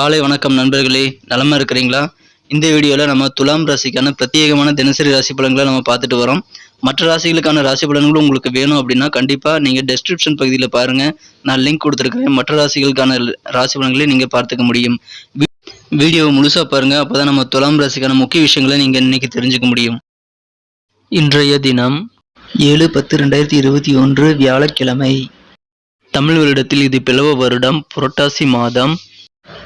காலை வணக்கம் நண்பர்களே நலமாக இருக்கிறீங்களா? இந்த வீடியோவில் நம்ம துலாம் ராசிக்கான பிரத்யேகமான தினசரி ராசி பலன்களை நம்ம பார்த்துட்டு வரோம். மற்ற ராசிகளுக்கான ராசி பலன்களும் உங்களுக்கு வேணும் அப்படின்னா கண்டிப்பாக நீங்கள் டெஸ்கிரிப்ஷன் பகுதியில் பாருங்கள் நான் லிங்க் கொடுத்துருக்கிறேன். மற்ற ராசிகளுக்கான ராசி பலன்களை நீங்கள் பார்த்துக்க முடியும். வீ- வீடியோவை முழுசாக பாருங்கள் அப்போ தான் நம்ம துலாம் ராசிக்கான முக்கிய விஷயங்களை நீங்கள் இன்றைக்கி தெரிஞ்சுக்க முடியும். இன்றைய தினம் ஏழு பத்து ரெண்டாயிரத்தி இருபத்தி ஒன்று வியாழக்கிழமை. தமிழ் வருடத்தில் இது பிளவ வருடம். புரட்டாசி மாதம்.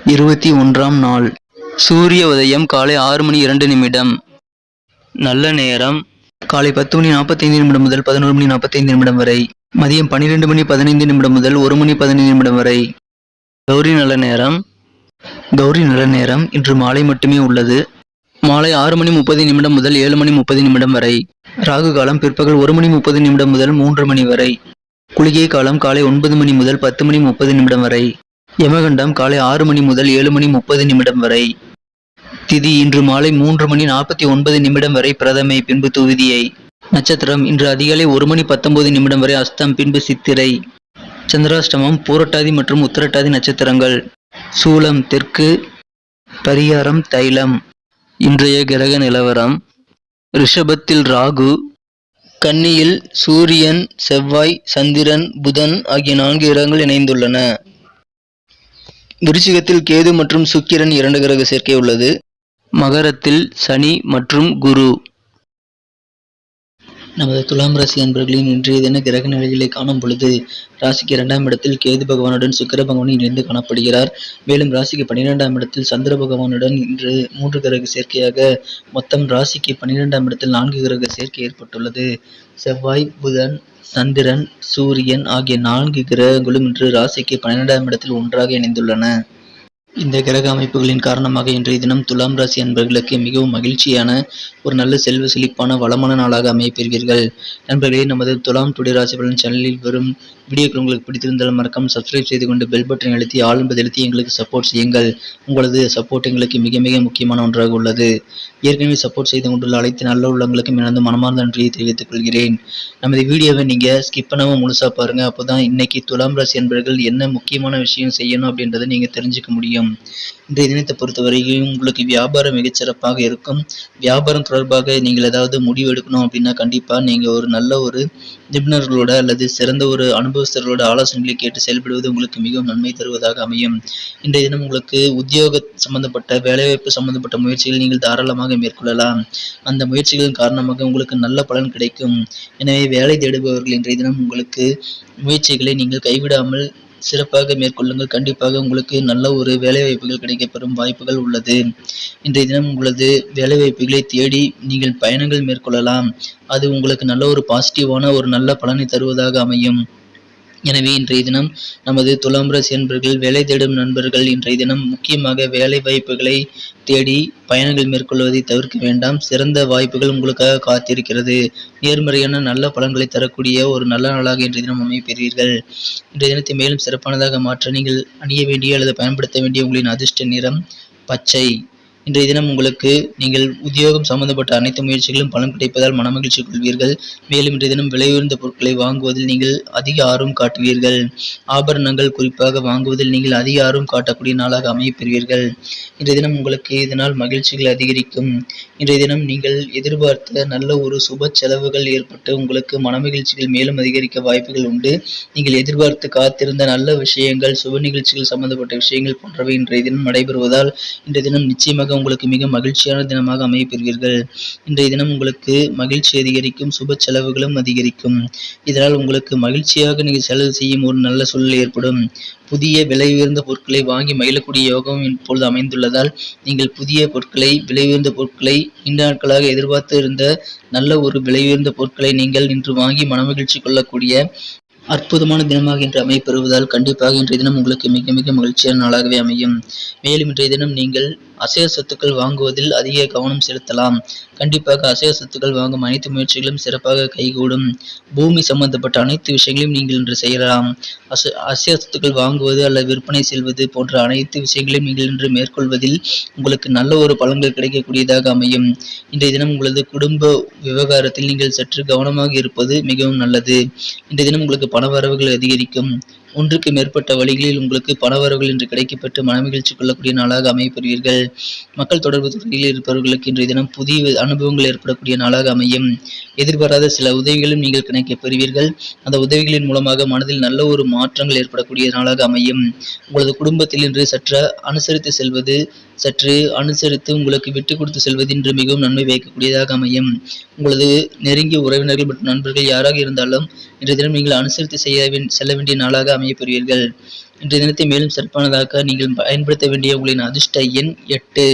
இருபத்தி ஒன்றாம் நாள். சூரிய உதயம் காலை ஆறு மணி இரண்டு நிமிடம். நல்ல நேரம். காலை பத்து மணி நாற்பத்தைந்து நிமிடம் முதல் பதினோரு மணி நாற்பத்தைந்து நிமிடம் வரை. மதியம் பன்னிரெண்டு மணி பதினைந்து நிமிடம் முதல் ஒரு மணி பதினைந்து நிமிடம் வரை. கௌரி நல்ல நேரம். கௌரி நல்ல நேரம். இன்று மாலை மட்டுமே உள்ளது. மாலை ஆறு மணி முப்பது நிமிடம் முதல் ஏழு மணி முப்பது நிமிடம் வரை. ராகு காலம் பிற்பகல் ஒரு மணி முப்பது நிமிடம் முதல் மூன்று மணி வரை. குளிகை காலம் காலை ஒன்பது மணி முதல் பத்து மணி முப்பது நிமிடம் வரை. யமகண்டம் காலை ஆறு மணி முதல் ஏழு மணி முப்பது நிமிடம் வரை. திதி இன்று மாலை மூன்று மணி நாற்பத்தி ஒன்பது நிமிடம் வரை பிரதமை பின்பு துவிதியை நட்சத்திரம் இன்று அதிகாலை ஒரு மணி பத்தொன்பது நிமிடம் வரை அஸ்தம் பின்பு சித்திரை. சந்திராஷ்டமம் பூரட்டாதி மற்றும் உத்திரட்டாதி நட்சத்திரங்கள். சூலம் தெற்கு. பரிகாரம் தைலம். இன்றைய கிரக நிலவரம். ரிஷபத்தில் ராகு. கன்னியில் சூரியன் செவ்வாய் சந்திரன் புதன் ஆகிய நான்கு இடங்கள் இணைந்துள்ளன. விருச்சிகத்தில் கேது மற்றும் சுக்கிரன் இரண்டு கிரக சேர்க்கை உள்ளது. மகரத்தில் சனி மற்றும் குரு. நமது துலாம் ராசி அன்பர்களின் இன்றைய தின கிரக நிலைகளை காணும் பொழுது ராசிக்கு இரண்டாம் இடத்தில் கேது பகவானுடன் சுக்கிர பகவான் இணைந்து காணப்படுகிறார். மேலும் ராசிக்கு பன்னிரெண்டாம் இடத்தில் சந்திர பகவானுடன் இன்று மூன்று கிரக சேர்க்கையாக மொத்தம் ராசிக்கு பன்னிரெண்டாம் இடத்தில் நான்கு கிரக சேர்க்கை ஏற்பட்டுள்ளது. செவ்வாய் புதன் சந்திரன் சூரியன் ஆகிய நான்கு கிரகங்களும் இன்று ராசிக்கு பன்னிரெண்டாம் இடத்தில் ஒன்றாக இணைந்துள்ளன. இந்த கிரக அமைப்புகளின் காரணமாக இன்றைய தினம் துலாம் ராசி அன்பர்களுக்கு மிகவும் மகிழ்ச்சியான ஒரு நல்ல செல்வ செழிப்பான வளமான நாளாக அமையப்பெறுவீர்கள். நண்பர்களே நமது துலாம் டுடே ராசி பலன் சேனலில் வரும் வீடியோக்கள் உங்களுக்கு பிடித்திருந்தால் மறக்காமல் சப்ஸ்கிரைப் செய்து கொண்டு பெல் பட்டனை அழுத்தி ஆல் என்பதை அழுத்தி எங்களுக்கு சப்போர்ட் செய்யுங்கள். உங்களது சப்போர்ட் எங்களுக்கு மிக மிக முக்கியமான ஒன்றாக உள்ளது. ஏற்கனவே சப்போர்ட் செய்து கொண்டுள்ள அனைத்து நல்ல உள்ளங்களுக்கும் எனது மனமார்ந்த நன்றியை தெரிவித்துக் கொள்கிறேன். நமது வீடியோவை நீங்கள் ஸ்கிப் பண்ணவும் முழுசாக பாருங்கள் அப்போ தான் இன்னைக்கு துலாம் ராசி அன்பர்கள் என்ன முக்கியமான விஷயம் செய்யணும் அப்படின்றத நீங்கள் தெரிஞ்சுக்க முடியும். இன்றைய தினத்தை பொறுத்தவரையும் உங்களுக்கு வியாபாரம் மிகச்சிறப்பாக இருக்கும். வியாபாரம் தொடர்பாக நீங்கள் ஏதாவது முடிவு எடுக்கணும் அப்படின்னா கண்டிப்பாக நீங்கள் ஒரு நல்ல ஒரு நிபுணர்களோட அல்லது சிறந்த ஒரு அனுபவஸ்தர்களோட ஆலோசனைகளை கேட்டு செயல்படுவது உங்களுக்கு மிகவும் நன்மை தருவதாக அமையும். இன்றைய தினம் உங்களுக்கு உத்தியோக சம்பந்தப்பட்ட வேலைவாய்ப்பு சம்பந்தப்பட்ட முயற்சிகள் நீங்கள் தாராளமாக மேற்கொள்ளலாம். அந்த முயற்சிகளின் காரணமாக உங்களுக்கு நல்ல பலன் கிடைக்கும். எனவே வேலை தேடுபவர்கள் இன்றைய தினம் உங்களுக்கு முயற்சிகளை நீங்கள் கைவிடாமல் சிறப்பாக மேற்கொள்ளுங்கள். கண்டிப்பாக உங்களுக்கு நல்ல ஒரு வேலைவாய்ப்புகள் கிடைக்கப்பெறும் வாய்ப்புகள் உள்ளது. இன்றைய தினம் உங்களது வேலைவாய்ப்புகளை தேடி நீங்கள் பயணங்கள் மேற்கொள்ளலாம். அது உங்களுக்கு நல்ல ஒரு பாசிட்டிவான ஒரு நல்ல பலனை தருவதாக அமையும். எனவே இன்றைய தினம் நமது துலாம் ராசி என்பர்கள் வேலை தேடும் நண்பர்கள் இன்றைய தினம் முக்கியமாக வேலை வாய்ப்புகளை தேடி பயணங்கள் மேற்கொள்வதை தவிர்க்க வேண்டாம். சிறந்த வாய்ப்புகள் உங்களுக்காக காத்திருக்கிறது. நேர்மறையான நல்ல பலன்களை தரக்கூடிய ஒரு நல்ல நாளாக இன்றைய தினம் அமைப்பெறுவீர்கள் இன்றைய தினத்தை மேலும் சிறப்பானதாக மாற்ற நீங்கள் அணிய வேண்டிய அல்லது பயன்படுத்த வேண்டிய உங்களின் அதிர்ஷ்ட நிறம் பச்சை. இன்றைய தினம் உங்களுக்கு நீங்கள் உத்தியோகம் சம்பந்தப்பட்ட அனைத்து முயற்சிகளும் பலன் கிடைப்பதால் மனமகிழ்ச்சி கொள்வீர்கள். மேலும் இன்றைய தினம் விலை உயர்ந்த பொருட்களை வாங்குவதில் நீங்கள் அதிக ஆர்வம் காட்டுவீர்கள். ஆபரணங்கள் குறிப்பாக வாங்குவதில் நீங்கள் அதிக ஆர்வம் காட்டக்கூடிய நாளாக அமையப்பெறுவீர்கள். இன்றைய தினம் உங்களுக்கு இதனால் மகிழ்ச்சிகள் அதிகரிக்கும். இன்றைய தினம் நீங்கள் எதிர்பார்த்த நல்ல ஒரு சுப செலவுகள் ஏற்பட்டு உங்களுக்கு மனமகிழ்ச்சிகள் மேலும் அதிகரிக்க வாய்ப்புகள் உண்டு. நீங்கள் எதிர்பார்த்து காத்திருந்த நல்ல விஷயங்கள் சுப நிகழ்ச்சிகள் சம்பந்தப்பட்ட விஷயங்கள் போன்றவை இன்றைய தினம் நடைபெறுவதால் இன்றைய தினம் நிச்சயமாக உங்களுக்கு மிக மகிழ்ச்சியான தினமாக அமையப் பெறுவீர்கள் இன்றைய தினம் உங்களுக்கு மகிழ்ச்சி அதிகரிக்கும் சுப செலவுகளும் அதிகரிக்கும். இதனால் உங்களுக்கு மகிழ்ச்சியாக நீங்கள் செலவு செய்யும் ஒரு நல்ல சூழல் ஏற்படும். புதிய விலை உயர்ந்த பொருட்களை வாங்கி மகிழக்கூடிய யோகம் இப்பொழுது அமைந்துள்ளதால் நீங்கள் புதிய பொருட்களை விலை உயர்ந்த பொருட்களை நீண்ட நாட்களாக எதிர்பார்த்து இருந்த நல்ல ஒரு விலை உயர்ந்த பொருட்களை நீங்கள் இன்று வாங்கி மனமகிழ்ச்சி கொள்ளக்கூடிய அற்புதமான தினமாக இன்று அமைப்பெறுவதால் கண்டிப்பாக இன்றைய தினம் உங்களுக்கு மிக மிக மகிழ்ச்சியான நாளாகவே அமையும். மேலும் இன்றைய தினம் நீங்கள் அசைய சொத்துக்கள் வாங்குவதில் அதிக கவனம் செலுத்தலாம். கண்டிப்பாக அசைவ சொத்துக்கள் வாங்கும் அனைத்து முயற்சிகளும் சிறப்பாக கைகூடும். பூமி சம்பந்தப்பட்ட அனைத்து விஷயங்களையும் நீங்கள் இன்று செய்யலாம். அச அசைவ சொத்துக்கள் வாங்குவது அல்லது விற்பனை செல்வது போன்ற அனைத்து விஷயங்களையும் நீங்கள் இன்று மேற்கொள்வதில் உங்களுக்கு நல்ல ஒரு பலன்கள் கிடைக்கக்கூடியதாக அமையும். இன்றைய தினம் உங்களது குடும்ப விவகாரத்தில் நீங்கள் சற்று கவனமாக இருப்பது மிகவும் நல்லது. இன்றைய தினம் உங்களுக்கு பணவரவுகள் அதிகரிக்கும். ஒன்றுக்கு மேற்பட்ட வழிகளில் உங்களுக்கு பணவரவுகள் இன்று கிடைக்கப்பட்டு மனமகிழ்ச்சி கொள்ளக்கூடிய நாளாக அமையப்பெறுவீர்கள். மக்கள் தொடர்பு துறையில் இருப்பவர்களுக்கு இன்றைய தினம் புதிய அனுபவங்கள் ஏற்படக்கூடிய நாளாக அமையும். எதிர்பாராத சில உதவிகளும் நீங்கள் கிடைக்கப் பெறுவீர்கள். அந்த உதவிகளின் மூலமாக மனதில் நல்ல ஒரு மாற்றங்கள் ஏற்படக்கூடிய நாளாக அமையும். உங்களது குடும்பத்தில் இன்று சற்று அனுசரித்து செல்வது சற்று அனுசரித்து உங்களுக்கு விட்டு கொடுத்து செல்வது இன்று மிகவும் நன்மை வைக்கக்கூடியதாக அமையும். உங்களது நெருங்கிய உறவினர்கள் மற்றும் நண்பர்கள் யாராக இருந்தாலும் இன்றைய தினம் நீங்கள் அனுசரித்து செய்ய செல்ல வேண்டிய நாளாக அமையப்பெறுவீர்கள் இன்றைய தினத்தை மேலும் சிறப்பானதாக நீங்கள் பயன்படுத்த வேண்டிய உங்களின் அதிர்ஷ்ட எண் எட்டு.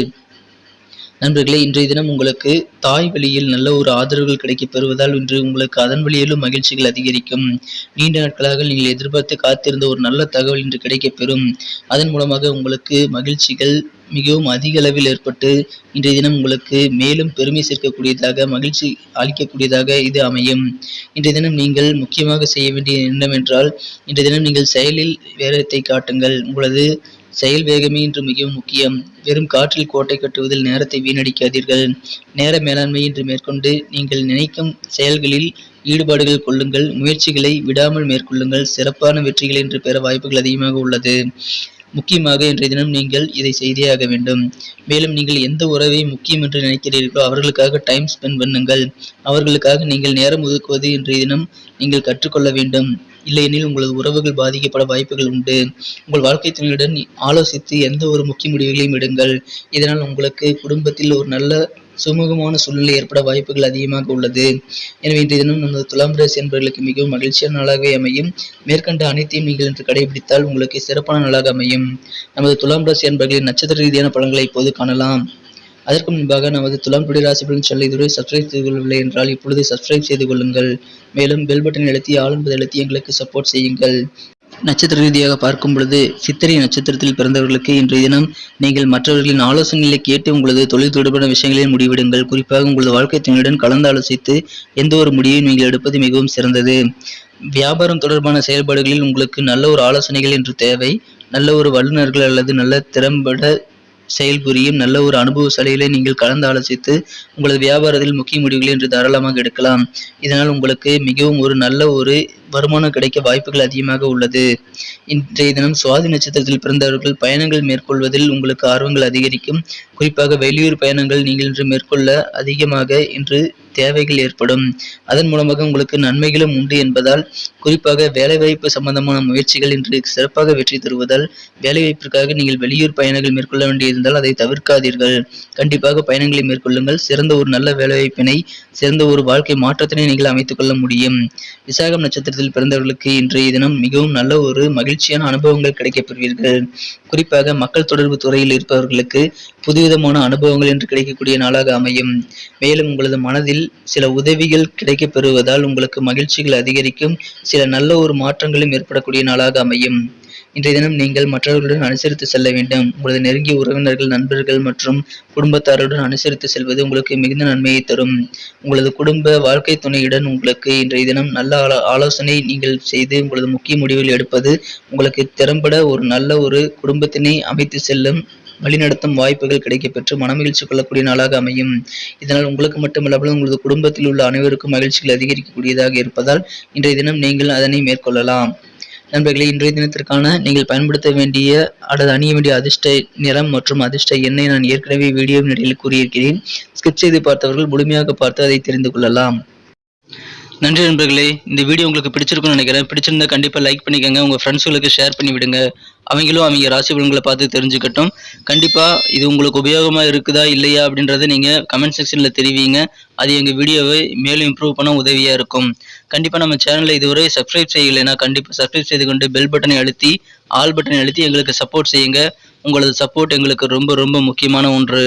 நண்பர்களே இன்றைய தினம் உங்களுக்கு தாய் வழியில் நல்ல ஒரு ஆதரவுகள் கிடைக்கப் பெறுவதால் இன்று உங்களுக்கு அதன் வழியிலும் மகிழ்ச்சிகள் அதிகரிக்கும். நீண்ட நாட்களாக நீங்கள் எதிர்பார்த்து காத்திருந்த ஒரு நல்ல தகவல் இன்று கிடைக்கப் பெறும். அதன் மூலமாக உங்களுக்கு மகிழ்ச்சிகள் மிகவும் அதிக அளவில் ஏற்பட்டு இன்றைய தினம் உங்களுக்கு மேலும் பெருமை சேர்க்கக்கூடியதாக மகிழ்ச்சி அளிக்கக்கூடியதாக இது அமையும். இன்றைய தினம் நீங்கள் முக்கியமாக செய்ய வேண்டிய என்னவென்றால் இன்றைய தினம் நீங்கள் செயலில் வேகத்தை காட்டுங்கள். உங்களது செயல் வேகமே இன்று மிகவும் முக்கியம். வெறும் காற்றில் கோட்டை கட்டுவதில் நேரத்தை வீணடிக்காதீர்கள். நேர மேலாண்மை இன்று மேற்கொண்டு நீங்கள் நினைக்கும் செயல்களில் ஈடுபாடுகள் கொள்ளுங்கள். முயற்சிகளை விடாமல் மேற்கொள்ளுங்கள். சிறப்பான வெற்றிகள் என்று பெற வாய்ப்புகள் அதிகமாக உள்ளது. முக்கியமாக இன்றைய தினம் நீங்கள் இதை செய்தே ஆக வேண்டும். மேலும் நீங்கள் எந்த உறவை முக்கியம் என்று நினைக்கிறீர்களோ அவர்களுக்காக டைம் ஸ்பெண்ட் பண்ணுங்கள். அவர்களுக்காக நீங்கள் நேரம் ஒதுக்குவது இன்றைய தினம் நீங்கள் கற்றுக்கொள்ள வேண்டும். இல்லையெனில் உங்களது உறவுகள் பாதிக்கப்பட வாய்ப்புகள் உண்டு. உங்கள் வாழ்க்கை துணையுடன் ஆலோசித்து எந்த ஒரு முக்கிய முடிவுகளையும் எடுங்கள். இதனால் உங்களுக்கு குடும்பத்தில் ஒரு நல்ல சுமூகமான சூழ்நிலை ஏற்பட வாய்ப்புகள் அதிகமாக உள்ளது. எனவே இன்றைய தினம் நமது துலாம் ராசி என்பவர்களுக்கு மிகவும் மகிழ்ச்சியான நாளாகவே அமையும். மேற்கண்ட அனைத்தையும் நீங்கள் இன்று கடைபிடித்தால் உங்களுக்கு சிறப்பான நாளாக அமையும். நமது துலாம் ராசி என்பவர்களின் நட்சத்திர ரீதியான பலன்களை இப்போது காணலாம். அதற்கு முன்பாக நமது துலாம் டுடே ராசி பலன் இதுவரை சப்ஸ்கிரைப் செய்து கொள்ளவில்லை என்றால் இப்பொழுது சப்ஸ்கிரைப் செய்து கொள்ளுங்கள். மேலும் பெல் பட்டன் அழுத்தி ஆல் அழுத்தி எங்களுக்கு சப்போர்ட் செய்யுங்கள். நட்சத்திர ரீதியாக பார்க்கும் பொழுது சித்திரை நட்சத்திரத்தில் பிறந்தவர்களுக்கு இன்றைய தினம் நீங்கள் மற்றவர்களின் ஆலோசனைகளை கேட்டு உங்களது தொழில் தொடர்பான விஷயங்களில் முடிவெடுங்கள். குறிப்பாக உங்களது வாழ்க்கை துணையுடன் கலந்து ஆலோசித்து எந்த ஒரு முடிவையும் நீங்கள் எடுப்பது மிகவும் சிறந்தது. வியாபாரம் தொடர்பான செயல்பாடுகளில் உங்களுக்கு நல்ல ஒரு ஆலோசனைகள் என்று தேவை. நல்ல ஒரு வல்லுநர்கள் அல்லது நல்ல திறம்பட செயல்புரியும் நல்ல ஒரு அனுபவசாலிகளை நீங்கள் கலந்து ஆலோசித்து உங்களது வியாபாரத்தில் முக்கிய முடிவுகளை இன்று தாராளமாக எடுக்கலாம். இதனால் உங்களுக்கு மிகவும் ஒரு நல்ல ஒரு வருமானம் கிடைக்க வாய்ப்புகள் அதிகமாக உள்ளது. இன்றைய தினம் சுவாதி நட்சத்திரத்தில் பிறந்தவர்கள் பயணங்கள் மேற்கொள்வதில் உங்களுக்கு ஆர்வங்கள் அதிகரிக்கும். குறிப்பாக வெளியூர் பயணங்கள் நீங்கள் இன்று மேற்கொள்ள அதிகமாக இன்று தேவைகள் ஏற்படும். அதன் மூலமாக உங்களுக்கு நன்மைகளும் உண்டு என்பதால் குறிப்பாக வேலைவாய்ப்பு சம்பந்தமான முயற்சிகள் இன்று சிறப்பாக வெற்றி தருவதால் வேலைவாய்ப்பிற்காக நீங்கள் வெளியூர் பயணங்கள் மேற்கொள்ள வேண்டியிருந்தால் அதை தவிர்க்காதீர்கள். கண்டிப்பாக பயணங்களை மேற்கொள்ளுங்கள். சிறந்த ஒரு நல்ல வேலைவாய்ப்பினை சிறந்த ஒரு வாழ்க்கை மாற்றத்தினை நீங்கள் அமைத்துக் கொள்ள முடியும். விசாகம் நட்சத்திரத்தில் பிறந்தவர்களுக்கு இன்றைய தினம் மிகவும் நல்ல ஒரு மகிழ்ச்சியான அனுபவங்கள் கிடைக்கப் பெறுவீர்கள் குறிப்பாக மக்கள் தொடர்பு துறையில் இருப்பவர்களுக்கு புதுவிதமான அனுபவங்கள் என்று கிடைக்கக்கூடிய நாளாக அமையும். மேலும் உங்களது மனதில் சில உதவிகள் கிடைக்கப் பெறுவதால் உங்களுக்கு மகிழ்ச்சிகள் அதிகரிக்கும். சில நல்ல ஒரு மாற்றங்களும் ஏற்படக்கூடிய நாளாக அமையும். இன்றைய தினம் நீங்கள் மற்றவர்களுடன் அனுசரித்து செல்ல வேண்டும். உங்களது நெருங்கிய உறவினர்கள் நண்பர்கள் மற்றும் குடும்பத்தாருடன் அனுசரித்து செல்வது உங்களுக்கு மிகுந்த நன்மையை தரும். உங்களது குடும்ப வாழ்க்கை துணையுடன் உங்களுக்கு இன்றைய தினம் நல்ல ஆலோ- ஆலோசனை நீங்கள் செய்து உங்களது முக்கிய முடிவில் எடுப்பது உங்களுக்கு திறம்பட ஒரு நல்ல ஒரு குடும்பத்தினை அமைத்து செல்லும் வழிநடத்தும் வாய்ப்புகள் கிடைக்கப்பெற்று மனமகிழ்ச்சி கொள்ளக்கூடிய நாளாக அமையும். இதனால் உங்களுக்கு மட்டுமல்லாமல் உங்களது குடும்பத்தில் உள்ள அனைவருக்கும் மகிழ்ச்சிகள் அதிகரிக்கக்கூடியதாக இருப்பதால் இன்றைய தினம் நீங்கள் அதனை மேற்கொள்ளலாம். நண்பர்களே இன்றைய தினத்திற்கான நீங்கள் பயன்படுத்த வேண்டிய அல்லது அணிய வேண்டிய அதிர்ஷ்ட நிறம் மற்றும் அதிர்ஷ்ட எண்ணை நான் ஏற்கனவே வீடியோ நிலையில் கூறியிருக்கிறேன். ஸ்கிப் செய்து பார்த்தவர்கள் முழுமையாக பார்த்து அதை தெரிந்து கொள்ளலாம். நன்றி நண்பர்களே இந்த வீடியோ உங்களுக்கு பிடிச்சிருக்கும்னு நினைக்கிறேன். பிடிச்சிருந்தா கண்டிப்பாக லைக் பண்ணிக்கோங்க உங்கள் ஃப்ரெண்ட்ஸுகளுக்கு ஷேர் பண்ணி விடுங்க அவங்களும் அவங்க ராசி பலன்களை பார்த்து தெரிஞ்சுக்கட்டும். கண்டிப்பாக இது உங்களுக்கு உபயோகமாக இருக்குதா இல்லையா அப்படின்றத நீங்கள் கமெண்ட் செக்ஷனில் தெரிவிங்க. அது எங்கள் வீடியோவை மேலும் இம்ப்ரூவ் பண்ண உதவியாக இருக்கும். கண்டிப்பாக நம்ம சேனலை இதுவரை சப்ஸ்கிரைப் செய்யலைன்னா கண்டிப்பாக சப்ஸ்கிரைப் செய்து கொண்டு பெல் பட்டனை அழுத்தி ஆல் பட்டனை அழுத்தி எங்களுக்கு சப்போர்ட் செய்யுங்க. உங்களது சப்போர்ட் எங்களுக்கு ரொம்ப ரொம்ப முக்கியமான ஒன்று.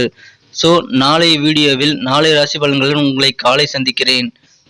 ஸோ நாளைய வீடியோவில் நாளை ராசி பலன்களுடன் உங்களை காலை சந்திக்கிறேன்.